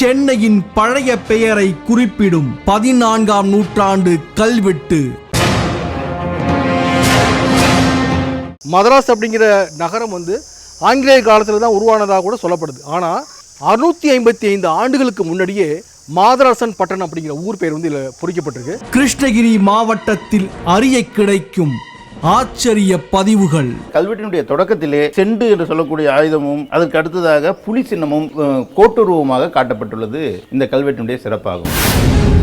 சென்னையின் பழைய பெயரை குறிப்பிடும் பதினான்காம் நூற்றாண்டு கல்வெட்டு. மதராஸ் அப்படிங்கிற நகரம் வந்து ஆங்கிலேய காலத்தில் தான் உருவானதாக கூட சொல்லப்படுது. ஆனால் அறுநூத்தி ஐம்பத்தி ஐந்து ஆண்டுகளுக்கு முன்னாடியே மாதராசன் பட்டணம் அப்படிங்கிற ஊர் பேர் வந்து இதில் பொறிக்கப்பட்டிருக்கு. கிருஷ்ணகிரி மாவட்டத்தில் அறிய கிடைக்கும் ஆச்சரிய பதிவுகள். கல்வெட்டினுடைய தொடக்கத்திலே செண்டு என்று சொல்லக்கூடிய ஆயுதமும் அதற்கு அடுத்ததாக புலி சின்னமும் கோட்டுருவமாக காட்டப்பட்டுள்ளது. இந்த கல்வெட்டினுடைய சிறப்பாகும்.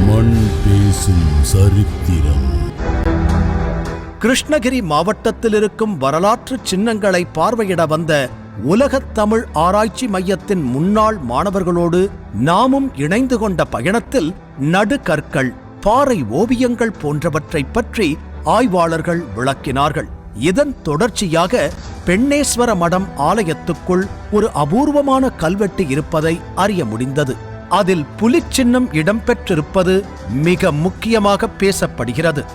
மண் பேசும் சரித்திரம். கிருஷ்ணகிரி மாவட்டத்தில் இருக்கும் வரலாற்று சின்னங்களை பார்வையிட வந்த உலகத் தமிழ் ஆராய்ச்சி மையத்தின் முன்னாள் மாணவர்களோடு நாமும் இணைந்து கொண்ட பயணத்தில் நடுகற்கள் பாறை ஓவியங்கள் போன்றவற்றைப் பற்றி ஆய்வாளர்கள் விளக்கினார்கள். இதன் தொடர்ச்சியாக பெண்ணேஸ்வர மடம் ஆலயத்துக்குள் ஒரு அபூர்வமான கல்வெட்டு இருப்பதை அறிய முடிந்தது. அதில் புலிச்சின்னம் இடம்பெற்றிருப்பது மிக முக்கியமாக பேசப்படுகிறது.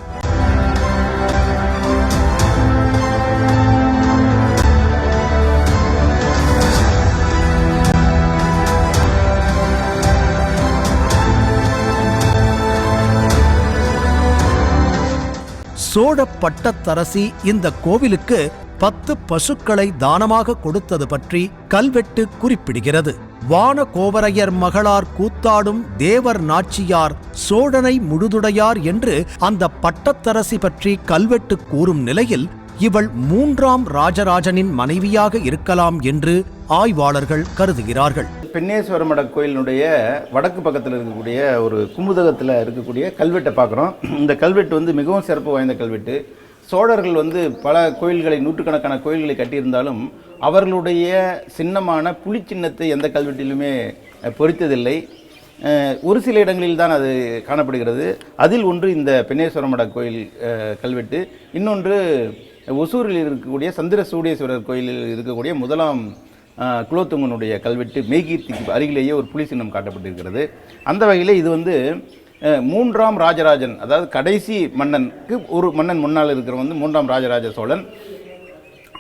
சோழ பட்டத்தரசி இந்த கோவிலுக்கு பத்து பசுக்களை தானமாக கொடுத்தது பற்றி கல்வெட்டு குறிப்பிடுகிறது. வான கோவரையர் மகளார் கூத்தாடும் தேவர் நாச்சியார் சோழனை முழுதுடையார் என்று அந்த பட்டத்தரசி பற்றி கல்வெட்டு கூறும் நிலையில் இவள் மூன்றாம் ராஜராஜனின் மனைவியாக இருக்கலாம் என்று ஆய்வாளர்கள் கருதுகிறார்கள். பெண்ணேஸ்வரமட கோயிலினுடைய வடக்கு பக்கத்தில் இருக்கக்கூடிய ஒரு குமுதகத்தில் இருக்கக்கூடிய கல்வெட்டை பார்க்குறோம். இந்த கல்வெட்டு வந்து மிகவும் சிறப்பு வாய்ந்த கல்வெட்டு. சோழர்கள் வந்து பல கோயில்களை நூற்றுக்கணக்கான கோயில்களை கட்டியிருந்தாலும் அவர்களுடைய சின்னமான புலி சின்னத்தை எந்த கல்வெட்டிலுமே பொறித்ததில்லை. ஒரு சில இடங்களில் தான் அது காணப்படுகிறது. அதில் ஒன்று இந்த பெண்ணேஸ்வரமட கோயில் கல்வெட்டு. இன்னொன்று ஒசூரில் இருக்கக்கூடிய சந்திர சூடேஸ்வரர் கோயிலில் இருக்கக்கூடிய முதலாம் குலோத்துங்கனுடைய கல்வெட்டு மெய்கீர்த்திக்கு அருகிலேயே ஒரு புலி சின்னம் காட்டப்பட்டிருக்கிறது. அந்த வகையில் இது வந்து மூன்றாம் ராஜராஜன் அதாவது கடைசி மன்னனுக்கு ஒரு மன்னன் முன்னால் இருக்கிற வந்து மூன்றாம் ராஜராஜ சோழன்.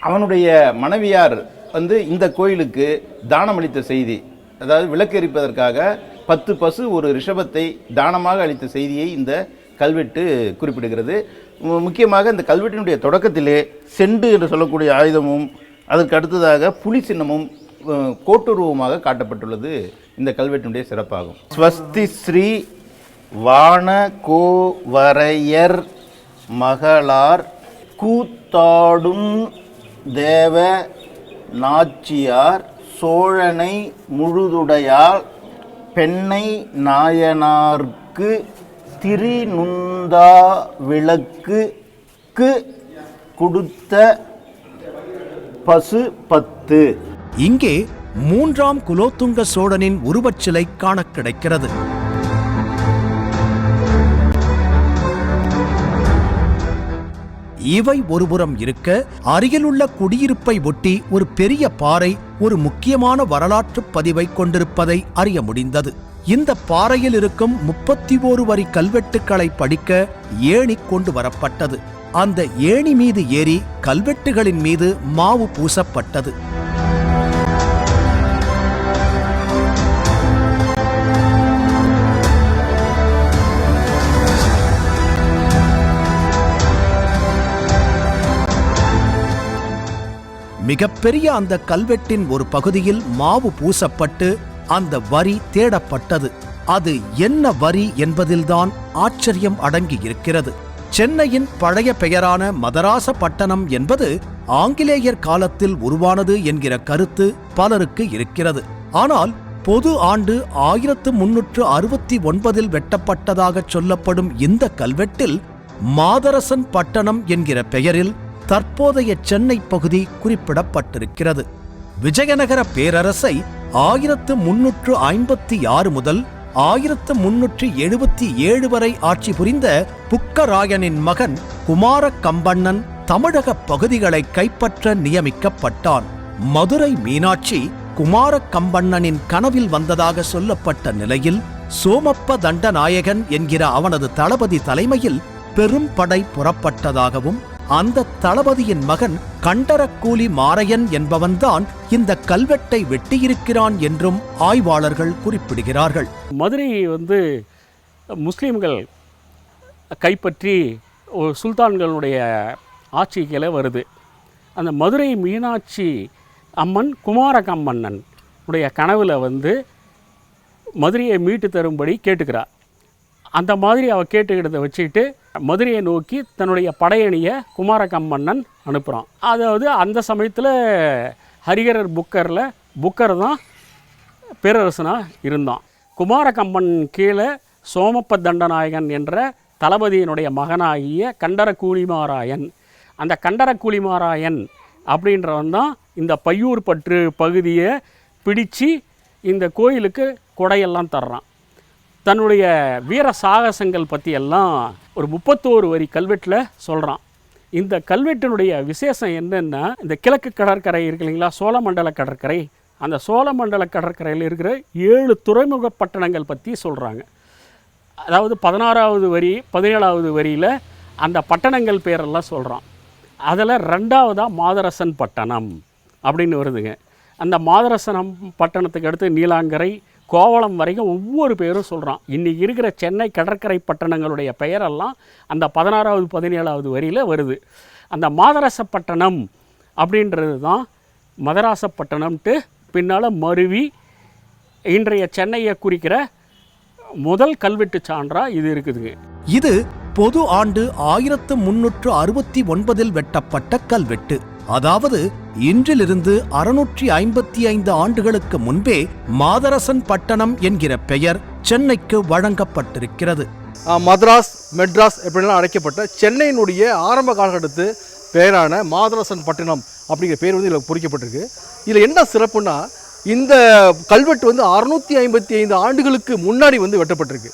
அவனுடைய மனைவியார் வந்து இந்த கோயிலுக்கு தானம் அளித்த செய்தி அதாவது விளக்கெரிப்பதற்காக பத்து பசு ஒரு ரிஷபத்தை தானமாக அளித்த செய்தியை இந்த கல்வெட்டு குறிப்பிடுகிறது. முக்கியமாக இந்த கல்வெட்டினுடைய தொடக்கத்திலே செண்டு என்று சொல்லக்கூடிய ஆயுதமும் அதற்கு அடுத்ததாக புலி சின்னமும் கோட்டுருவமாக காட்டப்பட்டுள்ளது. இந்த கல்வெட்டினுடைய சிறப்பாகும். ஸ்வஸ்தி ஸ்ரீ வான கோவரையர் மகளார் கூத்தாடும் தேவ நாச்சியார் சோழனை முழுதுடையால் பெண்ணை நாயனார்க்கு திரிநுந்தா விளக்குக்கு கொடுத்த பசு பத்து. இங்கே மூன்றாம் குலோத்துங்க சோழனின் உருவச்சிலை காண கிடைக்கிறது. இவை ஒருபுறம் இருக்க அருகிலுள்ள குடியிருப்பை ஒட்டி ஒரு பெரிய பாறை ஒரு முக்கியமான வரலாற்று பதிவை கொண்டிருப்பதை அறிய முடிந்தது. இந்த பாறையில் இருக்கும் முப்பத்தி ஓரு வரி கல்வெட்டுக்களை படிக்க ஏணி கொண்டு வரப்பட்டது. அந்த ஏணி மீது ஏறி கல்வெட்டுகளின் மீது மாவு பூசப்பட்டது. மிகப்பெரிய அந்த கல்வெட்டின் ஒரு பகுதியில் மாவு பூசப்பட்டு அந்த வரி தேடப்பட்டது. அது என்ன வரி என்பதில்தான் ஆச்சரியம் அடங்கி இருக்கிறது சென்னையின் பழைய பெயரான மதராச பட்டணம் என்பது ஆங்கிலேயர் காலத்தில் உருவானது என்கிற கருத்து பலருக்கு இருக்கிறது. ஆனால் பொது ஆண்டு ஆயிரத்து முன்னூற்று அறுபத்தி ஒன்பதில் வெட்டப்பட்டதாக சொல்லப்படும் இந்த கல்வெட்டில் மாதரசன் பட்டணம் என்கிற பெயரில் தற்போதைய சென்னை பகுதி குறிப்பிடப்பட்டிருக்கிறது. விஜயநகர பேரரசை ஆயிரத்து முன்னூற்று ஐம்பத்தி ஆறு முதல் ஆயிரத்து முன்னூற்றி எழுபத்தி ஏழு வரை ஆட்சி புரிந்த புக்கராயனின் மகன் குமார கம்பண்ணன் தமிழக பகுதிகளை கைப்பற்ற நியமிக்கப்பட்டான். மதுரை மீனாட்சி குமார கம்பண்ணனின் கனவில் வந்ததாக சொல்லப்பட்ட நிலையில் சோமப்ப தண்டநாயகன் என்கிற அவனது தளபதி தலைமையில் பெரும் படை புறப்பட்டதாகவும் அந்த தளபதியின் மகன் கண்டரக்கூலி மாரையன் என்பவன்தான் இந்த கல்வெட்டை வெட்டியிருக்கிறான் என்றும் ஆய்வாளர்கள் குறிப்பிடுகிறார்கள். மதுரை வந்து முஸ்லீம்கள் கைப்பற்றி சுல்தான்களுடைய ஆட்சிகளை வருது. அந்த மதுரை மீனாட்சி அம்மன் குமாரகம்மன்னன் உடைய கனவில் வந்து மதுரையை மீட்டு தரும்படி கேட்டுக்கிறார். அந்த மாதிரி அவள் கேட்டுக்கிட்டதை வச்சுக்கிட்டு மதுரையை நோக்கி தன்னுடைய படையணியை குமாரகம்மன்னன் அனுப்புகிறான் அதாவது அந்த சமயத்தில் ஹரிகரர் புக்கரில் புக்கர் தான் பேரரசனாக இருந்தான். குமாரகம்பன் கீழே சோமப்ப தண்டநாயகன் என்ற தளபதியினுடைய மகனாகிய கண்டர கூலிமாராயன் அந்த கண்டர கூலிமாராயன் அப்படின்றவன் தான் இந்த பையூர் பற்று பகுதியை பிடிச்சு இந்த கோயிலுக்கு கொடையெல்லாம் தர்றான். தன்னுடைய வீர சாகசங்கள் பற்றி எல்லாம் ஒரு முப்பத்தோரு வரி கல்வெட்டில் சொல்கிறான் இந்த கல்வெட்டினுடைய விசேஷம் என்னென்னா இந்த கிழக்கு கடற்கரை இருக்கு இல்லைங்களா சோழமண்டல கடற்கரை. அந்த சோழமண்டல கடற்கரையில் இருக்கிற ஏழு துறைமுக பட்டணங்கள் பற்றி சொல்கிறாங்க அதாவது பதினாறாவது வரி பதினேழாவது வரியில் அந்த பட்டணங்கள் பேரெல்லாம் சொல்கிறான் அதில் ரெண்டாவதாக மாதரசன் பட்டணம் அப்படின்னு வருதுங்க. அந்த மாதரசனம் பட்டணத்துக்கு அடுத்து நீலாங்கரை கோவளம் வரைக்கும் ஒவ்வொரு பேரும் சொல்கிறான் இன்றைக்கி இருக்கிற சென்னை கடற்கரை பட்டணங்களுடைய பெயரெல்லாம் அந்த பதினாறாவது பதினேழாவது வரியில் வருது. அந்த மாதரசப்பட்டணம் அப்படின்றது தான் மதராசப்பட்டணம்ட்டு பின்னால் மருவி இன்றைய சென்னையை குறிக்கிற முதல் கல்வெட்டு சான்றாக இது இருக்குதுங்க. இது பொது ஆண்டு ஆயிரத்து முன்னூற்று அறுபத்தி ஒன்பதில் வெட்டப்பட்ட கல்வெட்டு. அதாவது இன்றிலிருந்து அறுநூற்றி ஐம்பத்தி ஐந்து ஆண்டுகளுக்கு முன்பே மாதரசன் பட்டணம் என்கிற பெயர் சென்னைக்கு வழங்கப்பட்டிருக்கிறது. மதராஸ் மெட்ராஸ் எப்படிலாம் அழைக்கப்பட்ட சென்னையினுடைய ஆரம்ப காலகட்டத்து பெயரான மாதரசன் பட்டினம் அப்படிங்கிற பேர் வந்து இதில் பொறிக்கப்பட்டிருக்கு. இதில் என்ன சிறப்புன்னா இந்த கல்வெட்டு வந்து அறுநூற்றி ஐம்பத்தி ஐந்து ஆண்டுகளுக்கு முன்னாடி வந்து வெட்டப்பட்டிருக்கு.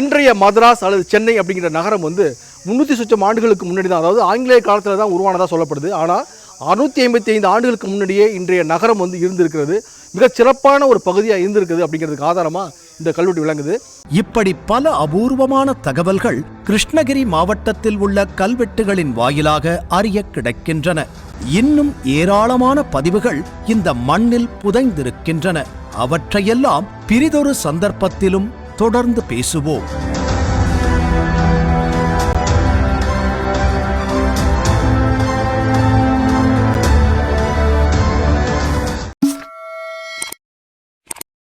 இன்றைய மதராஸ் அல்லது சென்னை அப்படிங்கிற நகரம் வந்து முந்நூற்றி சுற்றம் ஆண்டுகளுக்கு முன்னாடி தான் அதாவது ஆங்கிலேய காலத்தில் தான் உருவானதாக சொல்லப்படுது. ஆனால் அறுநூற்றி ஐம்பத்தி ஐந்து ஆண்டுகளுக்கு முன்னாடியே இன்றைய நகரம் வந்து இருந்திருக்கிறது. மிக சிறப்பான ஒரு பகுதியாக இருந்திருக்குது அப்படிங்கிறதுக்கு ஆதாரமாக இந்த கல்வெட்டு விளங்குது. இப்படி பல அபூர்வமான தகவல்கள் கிருஷ்ணகிரி மாவட்டத்தில் உள்ள கல்வெட்டுகளின் வாயிலாக அறிய கிடைக்கின்றன. இன்னும் ஏராளமான பதிவுகள் இந்த மண்ணில் புதைந்திருக்கின்றன. அவற்றையெல்லாம் பிரிதொரு சந்தர்ப்பத்திலும் தொடர்ந்து பேசுவோம்.